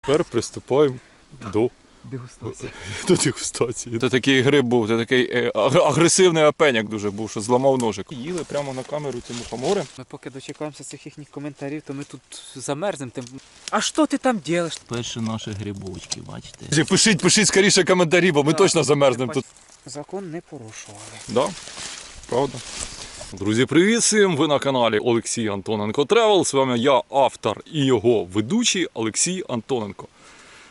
Тепер приступаємо до, Дегустація. до дегустації. Це такий гриб був, це такий е, агресивний опеняк дуже був, що зламав ножик. Їли прямо на камеру ці мухомори. Ми поки дочекаємося цих їхніх коментарів, то ми тут замерзнемо. Тим... А що ти там робиш? Перші наші грибочки, бачите? Пишіть, пишіть скоріше коментарі, бо ми Так, точно замерзнемо тут. Закон не порушували. Да? Правда? Друзі, привіт всім! Ви на каналі Олексій Антоненко Тревел. З вами я, автор і його ведучий Олексій Антоненко.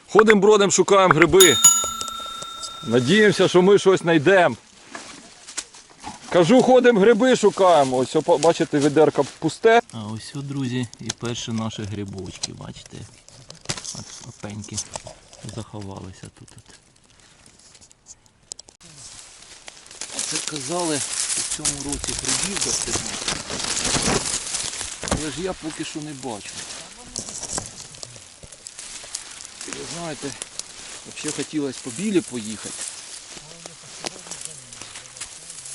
Ходимо бродом, шукаємо гриби. Надіємося, що ми щось знайдемо. Кажу, ходимо гриби шукаємо. Ось, бачите, відерка пусте. А ось, друзі, і перші наші грибочки, бачите? От опеньки заховалися тут. Це казали, в цьому році грибів достигнути. Але ж я поки що не бачу. Ви знаєте, взагалі хотілося по білі поїхати.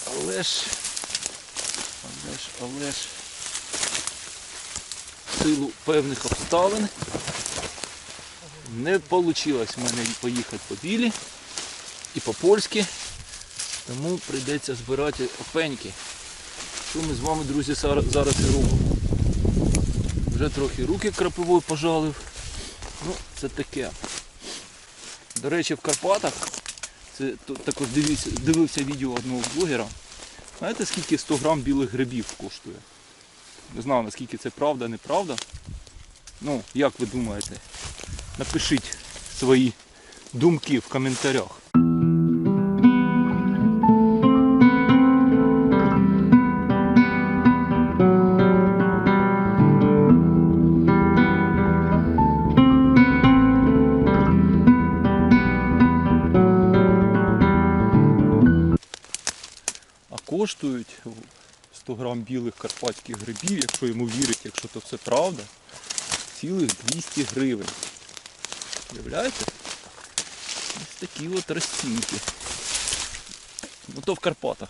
Але ж, але ж, але ж, силу певних обставин не вийшло в мене поїхати по білі і по польськи, тому прийдеться збирати опеньки. Що ми з вами, друзі, зараз і робимо. Вже трохи руки крапивою пожалив. Ну, це таке. До речі, в Карпатах, це також дивився, дивився відео одного блогера. Знаєте, скільки 100 грам білих грибів коштує? Не знаю, наскільки це правда, неправда. Ну, як ви думаєте? Напишіть свої думки в коментарях. 100 грам білих карпатських грибів, якщо йому вірить, якщо то все правда, цілих 200 гривень. Уявляєте? Ось такі от розцінки. Ну то в Карпатах.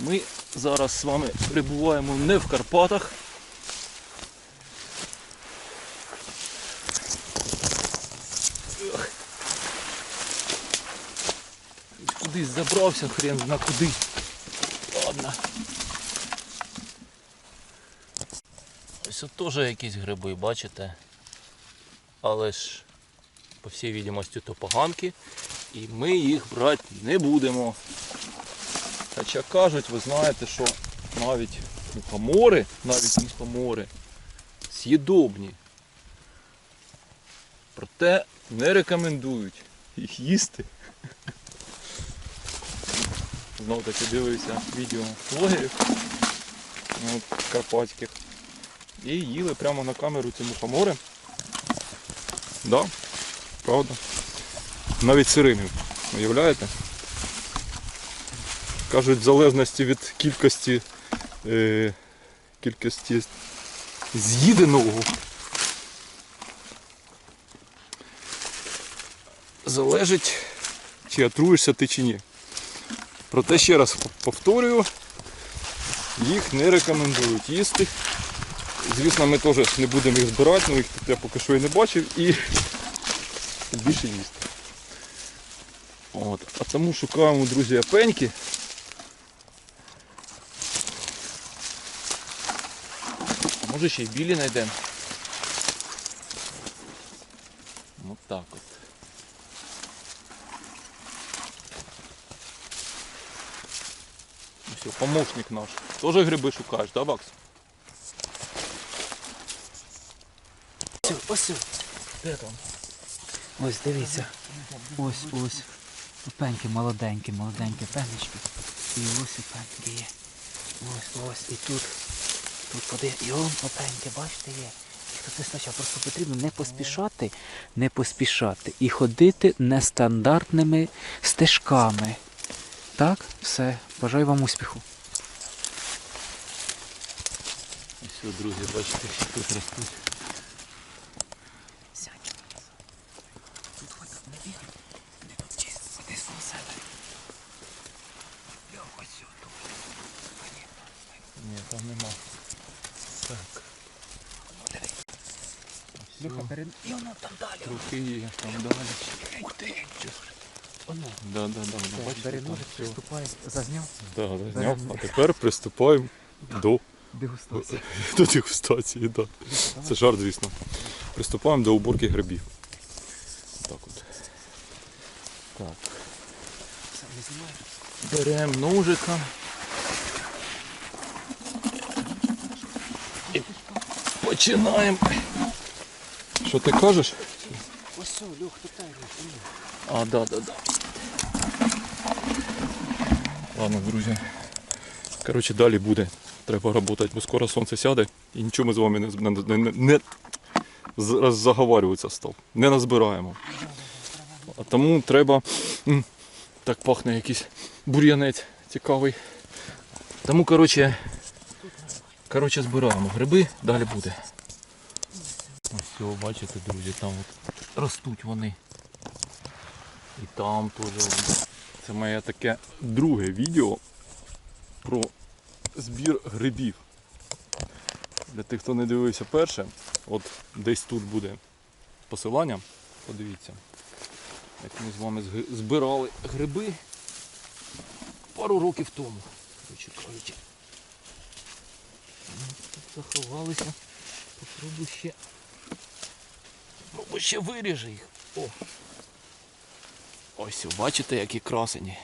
Ми зараз з вами перебуваємо не в Карпатах. Кудись забрався, хрен зна куди. Ладно. Тут теж якісь гриби, бачите? Але ж, по всій відомості, то поганки. І ми їх брати не будемо. Хоча кажуть, ви знаєте, що навіть мухомори, навіть мухомори з'їдобні. Проте не рекомендують їх їсти. Знов таки дивився відео блогерів карпатських. І їли прямо на камеру ці мухомори. Да, правда. Навіть сирими. Уявляєте? Кажуть, в залежності від кількості, е, кількості з'їденого. Залежить, чи отруєшся ти чи ні. Проте ще раз повторюю, їх не рекомендують їсти. Звісно, ми теж не будемо їх збирати, але їх тут я поки що і не бачив і більше їсти. От. А тому шукаємо, друзі, опеньки. Може ще й білі знайдемо. От так от. Все, помощник наш. Тоже гриби шукаєш, да, Бакс? Ось. Де там? Ось, дивіться. Ось, ось. Пеньки молоденькі, молоденькі пенечки. І ось і пеньки є. Ось, ось. І тут. Тут поди. І он опеньки, бачите, є. Вистачає. Просто потрібно не поспішати, не поспішати. І ходити нестандартними стежками. Так, все. Бажаю вам успіху. Ось, друзі, бачите, що тут ростуть. Ось. Ні, там нема. Так. Люха, перед... І воно там далі. Трохи є, там далі. Ух ти. Воно. Да, да, да, да, бачите, Бери там ножик, Зазняв. Да, да, зняв. А тепер приступаємо до, Дегустація. до дегустації. Да. Це жарт, звісно. Приступаємо до уборки грибів. Так от. Так. Беремо ножика. І починаємо. Що ти кажеш? Ось Люх, питай. А, да, да, да. Ладно, друзі. Коротше, далі буде. Треба працювати, бо скоро сонце сяде і нічого ми з вами не, не, не, не заговарюватися став. Не назбираємо. А тому треба. Так пахне якийсь бур'янець цікавий. Тому, коротше, коротше, збираємо гриби, далі буде. Ось бачите, друзі, там от ростуть вони. І там теж. Це моє таке друге відео про збір грибів. Для тих, хто не дивився перше, от десь тут буде посилання. Подивіться, як ми з вами збирали гриби пару років тому. Кажучи. Ну, Тут заховалися. Попробуй ще. Попробуй ще виріжи їх. О. Ось, бачите, які красені.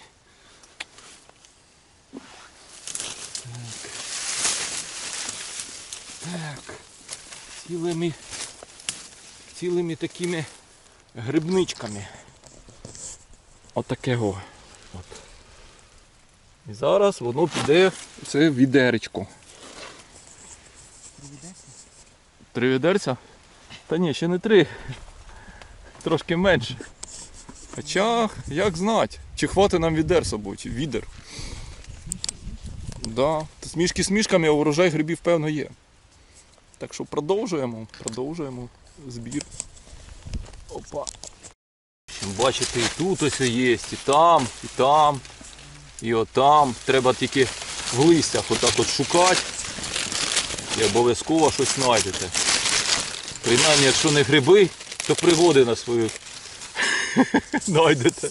Так. Так. Цілими, цілими такими грибничками. Отакого. От. І зараз воно піде це відеречко. Три відерця? Та ні, ще не три. Трошки менше. Хоча, як знати, чи хватить нам відер собою, чи відер. Да. Смішки з мішками, а урожай грибів, певно, є. Так що продовжуємо, продовжуємо збір. Опа. Бачите, і тут ось є, і там, і там, і отам. Треба тільки в листях отак от шукати. І обов'язково щось знайдете. Принаймні, якщо не гриби, то пригоди на свою знайдете.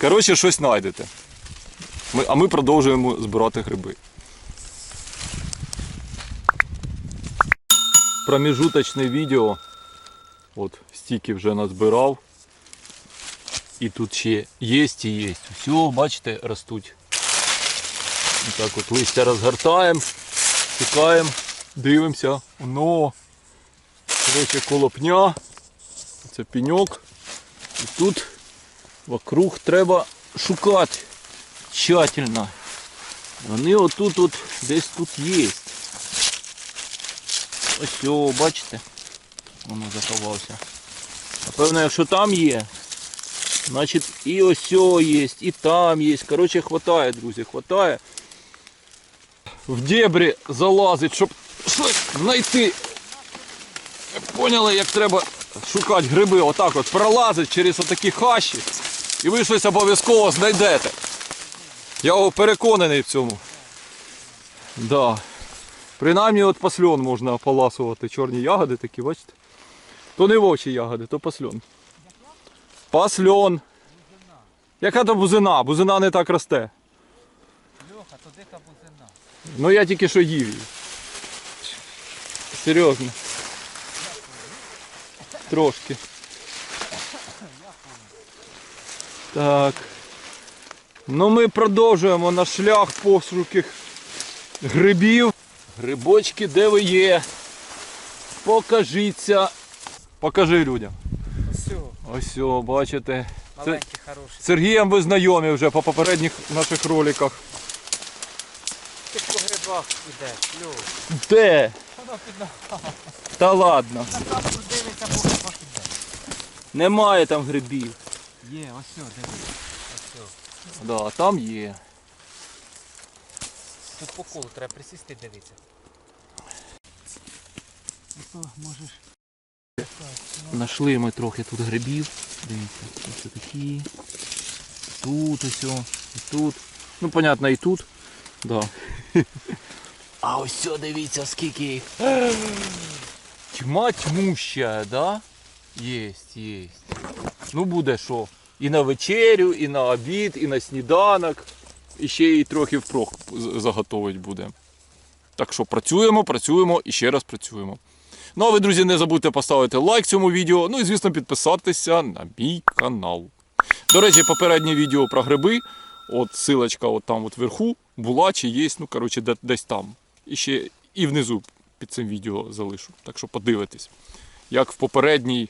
Коротше, щось знайдете. Ми, а ми продовжуємо збирати гриби. Проміжуточне відео. От стільки вже назбирав. І тут ще є і є. Все, бачите, ростуть. І так от листя розгортаємо, шукаємо, Дивимося. Воно. Коротше, коло пня. Це пеньок. І тут вокруг треба шукати тщательно. Вони отут от десь тут є. Ось бачите? Воно заховався. Напевно, якщо там є, значить і ось є, і там є. Коротше, хватає, друзі, хватає. В дебрі залазить, щоб щось знайти. Поняли, як треба шукати гриби. Отак от пролазить через отакі хащі. І ви щось обов'язково знайдете. Я переконаний в цьому. Да. Принаймні от пасльон можна поласувати. Чорні ягоди такі, бачите? То не вовчі ягоди, то пасльон. Пасльон. Яка то бузина? Бузина не так росте. Льоха, то дика бузина. Ну я тільки що їв її. Серйозно. Трошки. Так. Ну ми продовжуємо наш шлях пошуків грибів. Грибочки, де ви є? Покажіться. Покажи людям. Ось, о, бачите. маленький, хороший. З Сергієм ви знайомі вже по попередніх наших роликах. Ти по грибах ідеш, Люх. Де? Воно під ногами. Та ладно. На капку дивиться, по грибах іде. Немає там грибів. Є, ось все, дивись. Ось все. Да, там є. Тут по колу треба присісти дивитися. Ото можеш. Нашли ми трохи тут грибів. Дивіться, ось такі. Тут ось, і тут. Ну, понятно, і тут. Да. А ось дивіться, скільки їх. Тьма тьмуща, да? Єсть, єсть. Ну буде що. І на вечерю, і на обід, і на сніданок. І ще й трохи впрок з- заготовить буде. Так що працюємо, працюємо і ще раз працюємо. Ну а ви, друзі, не забудьте поставити лайк цьому відео. Ну і звісно, підписатися на мій канал. До речі, попереднє відео про гриби. От силочка от там от вверху була чи є, ну коротше, де- десь там. І ще і внизу під цим відео залишу. Так що подивитесь. Як в попередній,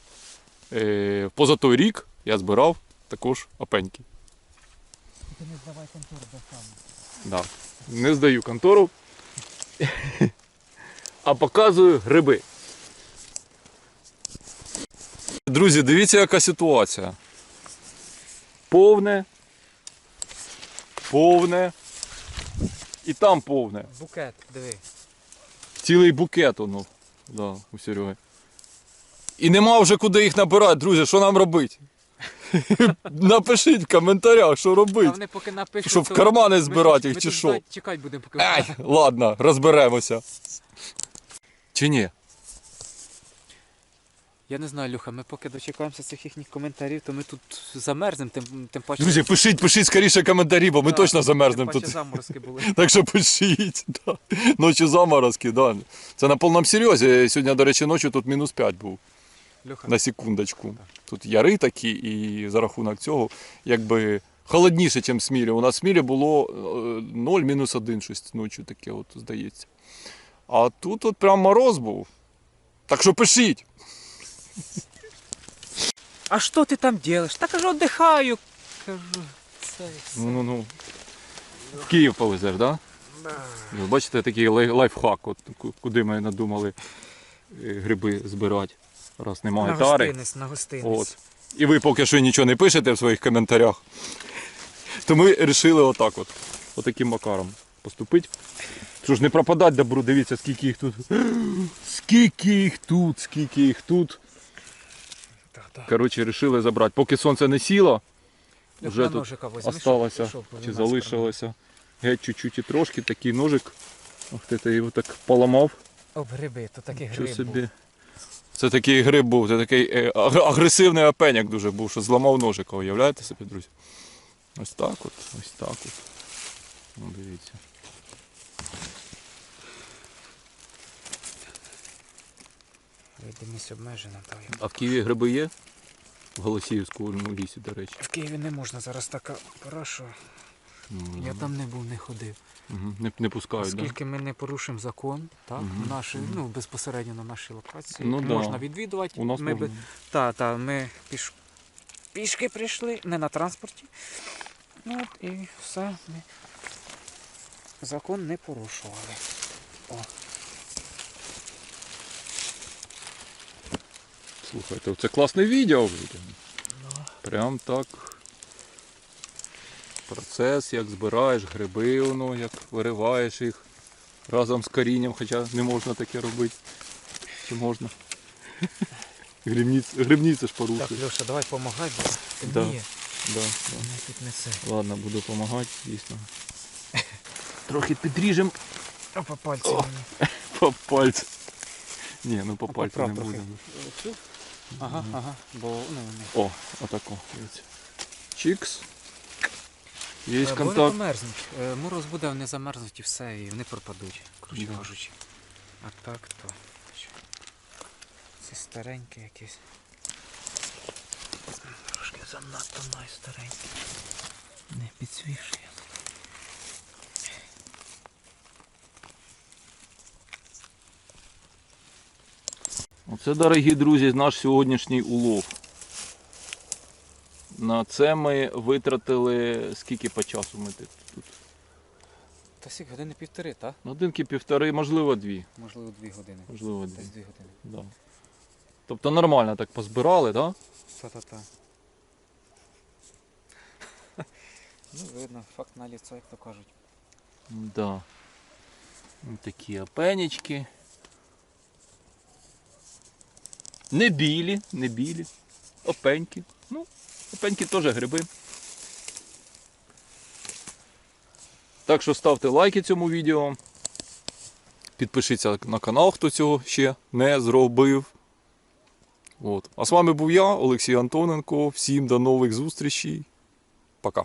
е, поза той рік я збирав також опеньки. Ти не здавай контур до. Да. Не здаю контору. А показую гриби. Друзі, дивіться, яка ситуація. Повне. Повне. І там повне. Букет, диви. Цілий букет воно. Да, у Сереги. І нема вже куди їх набирати, друзі, що нам робити? Напишіть в коментарях, що робити. вони поки напишуть. Що, в то кармани ми збирати тут- їх ми чи тут що? ждать- Чекати будемо, поки. Ай, ладно, розберемося. Чи ні? Я не знаю, Люха, ми поки дочекаємося цих їхніх коментарів, то ми тут замерзнемо, тим, тим паче. Друзі, пишіть, пишіть скоріше коментарі, бо ми Да, точно тим замерзнемо паче тут. заморозки були. Так що пишіть. Да. Ночі заморозки, да. Це на повному серйозі. Сьогодні, до речі, ночі тут мінус 5 був. Люха, На секундочку. Тут яри такі, і за рахунок цього, якби холодніше, ніж в Смілі. У нас в Смілі було 0, мінус 1 щось ночі таке, от, здається. А тут от прям мороз був. Так що пишіть. а що ти там робиш? Та кажу, віддихаю. Кажу, це все. Ну, ну, ну. В Київ повезеш, так? Да? Ви бачите, такий лай- лайфхак, от, ку- куди ми надумали е, гриби збирати, раз на немає тари. гостинець, на гостинець. От. І ви поки що нічого не пишете в своїх коментарях. То ми вирішили отак от. Отаким макаром поступити. Що ж не пропадать добру, дивіться, скільки їх тут. Скільки їх тут, скільки їх тут. Коротше, вирішили забрати. Поки сонце не сіло, вже тут осталося чи залишилося. Геть чуть-чуть і трошки, такий ножик. Ох ти, ти його так поламав. Об гриби, то такий гриб собі. був. Це такий гриб був, це такий е, агресивний опеняк дуже був, що зламав ножика, уявляєте собі, друзі? Ось так от, ось так от. Ну, дивіться. Видимість обмежена. А в Києві гриби є? В Голосіївському лісі, до речі. В Києві не можна зараз така пора, що Ну, я там не був, не ходив. Мгм, Не, не пускають, так? Оскільки ми не порушимо закон, так, Мгм, наші, ну, безпосередньо на нашій локації, Ну да. можна відвідувати. У нас ми, можна. би- та, та, ми піш... пішки прийшли, не на транспорті. Ну, от, і все. Ми... Закон не порушували. Слухайте, це класне відео. Прям так. Процес, як збираєш гриби, воно, як вириваєш їх разом з корінням, хоча не можна таке робити. Чи можна? Грибниць, грибниця ж Так, порушує. Льоша, давай помагай, бо Да. темніє. Да, Не піднесе. Ладно, буду допомагати, дійсно. Трохи підріжемо по пальці мені. по пальцю. Ні, ну по пальцю не буде. Ага, ага, бо ну, не. О, отако. дивіться. Чікс. Є Е, Бо вони контакт. померзнуть. Е, Мороз буде, вони замерзнуть і все, і вони пропадуть, коротше Да. кажучи. А так то. що, Це старенькі якісь. Трошки занадто найстаренькі. Не підсвіжує. Оце, дорогі друзі, наш сьогоднішній улов. На це ми витратили скільки по часу ми тут? Та сік години півтори, так? Годинки півтори, можливо, дві. Можливо, дві години. Можливо, дві. Десь дві години. Да. Тобто нормально так позбирали, так? Та-та-та. ну, видно, факт на ліцо, як то кажуть. Да. Ось такі опенечки. Не білі, не білі. Опеньки. Ну, опеньки теж гриби. Так що ставте лайки цьому відео. Підпишіться на канал, хто цього ще не зробив. От. А з вами був я, Олексій Антоненко. Всім до нових зустрічей. Пока.